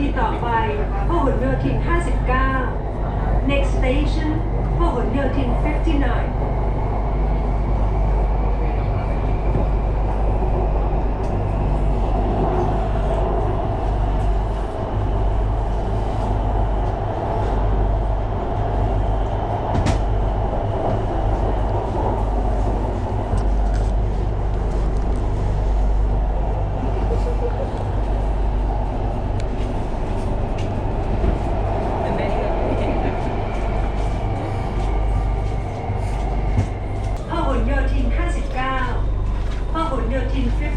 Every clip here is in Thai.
ีต่อไปพหลโยธิน 59 next station พหลโยธิน 59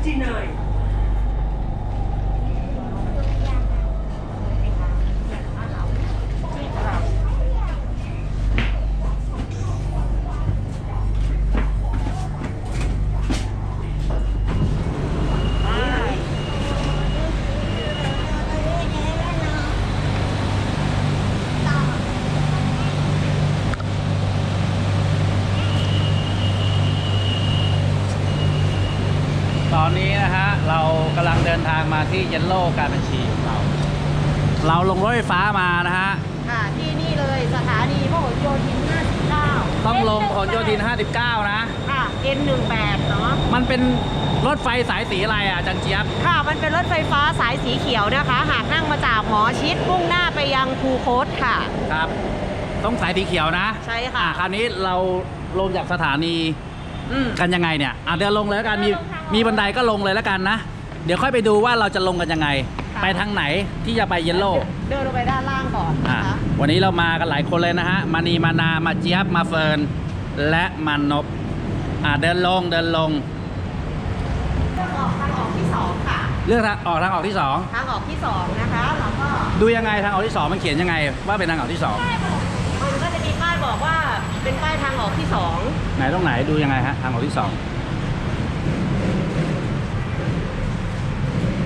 59 นนี้นะฮะ เรากำลังเดินทางมาที่เยลโล่การบัญชีของเรา เราลงรถไฟฟ้ามานะฮะ ค่ะ ที่นี่เลยสถานีพหลโยธิน 59ต้องลงพหลโยธิน 59 นะ ค่ะ N18 เนาะ มันเป็นรถไฟสายสีอะไรอะอาจันเจี๊ยบ ค่ะ มันเป็นรถไฟฟ้าสายสีเขียวนะคะ หากนั่งมาจากหมอชิดมุ่งหน้าไปยังคูโคตค่ะ ครับ ต้องสายสีเขียวนะใช่ค่ะ อ่าคราวนี้เราลงจากสถานีอืมกันยังไงเนี่ย อะเดินลงเลยแล้วกันมีเดินลงทางออก มีบันไดก็ลงเลยแล้วกันนะ เดี๋ยวค่อยไปดูว่าเราจะลงกันยังไงค่ะไปทางไหนที่จะไปเยลโล่เดินลงไปด้านล่างก่อนอะนะคะวันนี้เรามากันหลายคนเลยนะฮะมานีมานามาเจี๊ยบมาเฟิร์นและมานบอ่าเดินลงเดินลงเลือกออกทางออกที่2ค่ะเลือกทางออกทางออกที่สองทางออกที่2นะคะแล้วก็ดูยังไงทางออกที่สองมันเขียนยังไง ว่าเป็นทางออกที่สองมันก็จะมีป้ายบอกว่าเป็นป้ายทางออกที่2ไหนตรงไหนดูยังไงฮะทางออกที่สอง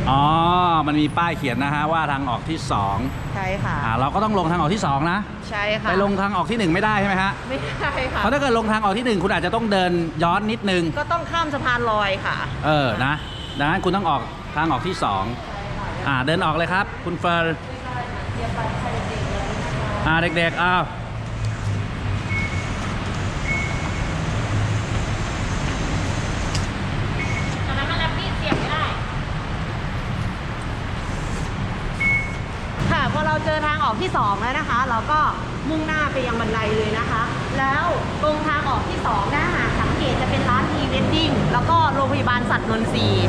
อ๋อ มันมีป้ายเขียนนะฮะว่าทางออกที่สองใช่ค่ะ อ่าเราก็ต้องลงทางออกที่สองนะ ใช่ค่ะ ไปลงทางออกที่หนึ่งไม่ได้ใช่ไหมฮะ ไม่ได้ค่ะ เพราะถ้าเกิดลงทางออกที่หนึ่งคุณอาจจะต้องเดินย้อนนิดนึง ก็ต้องข้ามสะพานลอยค่ะ เออ นะ ดังนั้นคุณต้องออกทางออกที่สองอ่า เดินออกเลยครับ คุณเฟิร์นอ่า เด็กๆอ้าว ตอนนั้นมันแรปปี้เสียบไม่ได้ ค่ะ พอเราเจ ออกที่ 2 แล้วนะคะ เราก็มุ่งหน้าไปยังบันไดเลยนะคะ แล้วตรงทางออกที่2นะหากสังเกตจะเป็นร้านทีเวดดิ้งแล้วก็โรงพยาบาลสัตว์นนทรีย์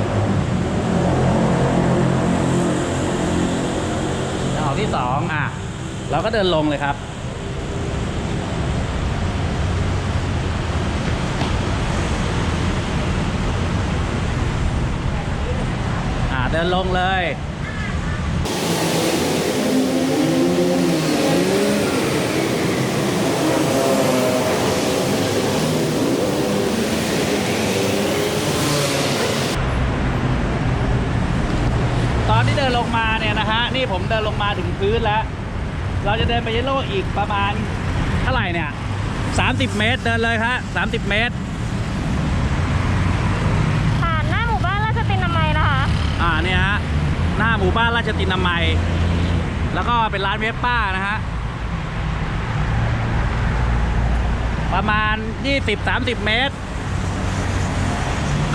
ทางออกที่สองอะ เราก็เดินลงเลยครับอ่าเดินลงเลย เดินลงมาเนี่ยนะฮะนี่ผมเดินลงมาถึงพื้นแล้ว เราจะเดินไปเยลโล่อีกประมาณเท่าไหร่เนี่ย30 เมตรเดินเลยครับ30 เมตร ผ่านหน้าหมู่บ้านราชตินามัยนะคะ อ่าเนี่ยฮะหน้าหมู่บ้านราชตินามัย แล้วก็เป็นร้านเวสป้านะฮะประมาณ 20-30 เมตร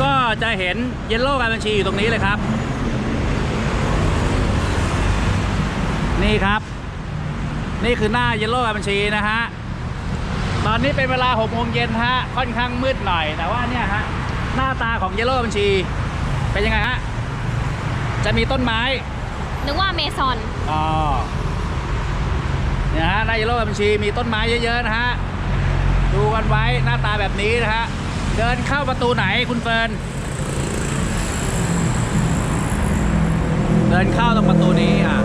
ก็จะเห็นเยลโล่การบัญชีอยู่ตรงนี้เลยครับ นี่ครับ นี่คือหน้าเยลโล่การบัญชีนะฮะ ตอนนี้เป็นเวลา6โมงเย็นฮะ ค่อนข้างมืดหน่อย แต่ว่าเนี่ยฮะ หน้าตาของเยลโล่บัญชี เป็นยังไงฮะ จะมีต้นไม้ นึกว่าเมซอน อ๋อ เนี่ยฮะในเยลโล่บัญชีมีต้นไม้เยอะๆนะฮะ ดูกันไว้หน้าตาแบบนี้นะฮะ เดินเข้าประตูไหนคุณเฟิร์นเดินเข้าตรงประตูนี้อะ